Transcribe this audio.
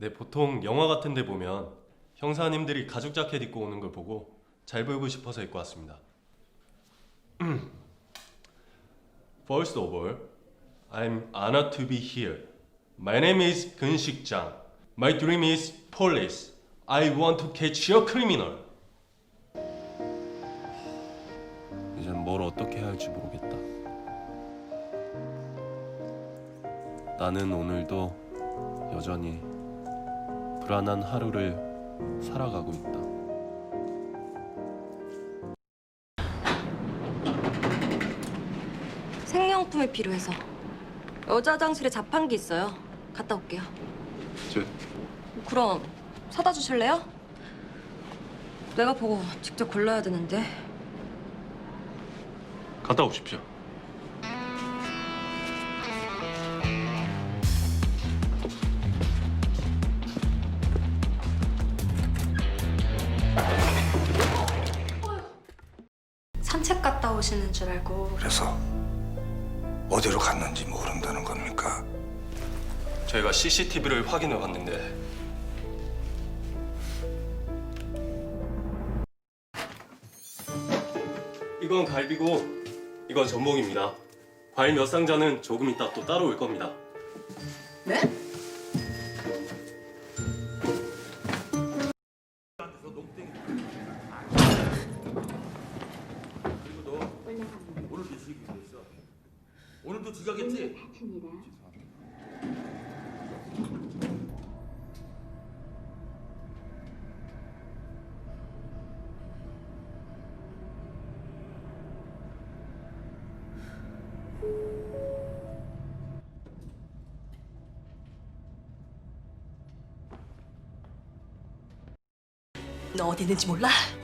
네, 보통 영화 같은 데 보면 형사님들이 가죽 자켓 입고 오는 걸 보고 잘 보이고 싶어서 입고 왔습니다. First of all, I'm honored to be here. My name is 근식 장. My dream is police. I want to catch a criminal. 이젠 뭘 어떻게 해야 할지 모르겠다. 나는 오늘도 여전히 불안한 하루를 살아가고 있다. 생리용품이 필요해서 여자 화장실에 자판기 있어요. 갔다 올게요. 저 그럼 사다 주실래요? 내가 보고 직접 골라야 되는데 갔다 오십시오. 산책 갔다 오시는 줄 알고 그래서 어디로 갔는지 모른다는 겁니까? 저희가 CCTV를 확인해 봤는데 이건 갈비고 이건 전복입니다. 과일 몇 상자는 조금 이따 또 따로 올 겁니다. 네? 오늘도 지각했지? 너 어디 있는지 몰라? 어디 있는지 몰라?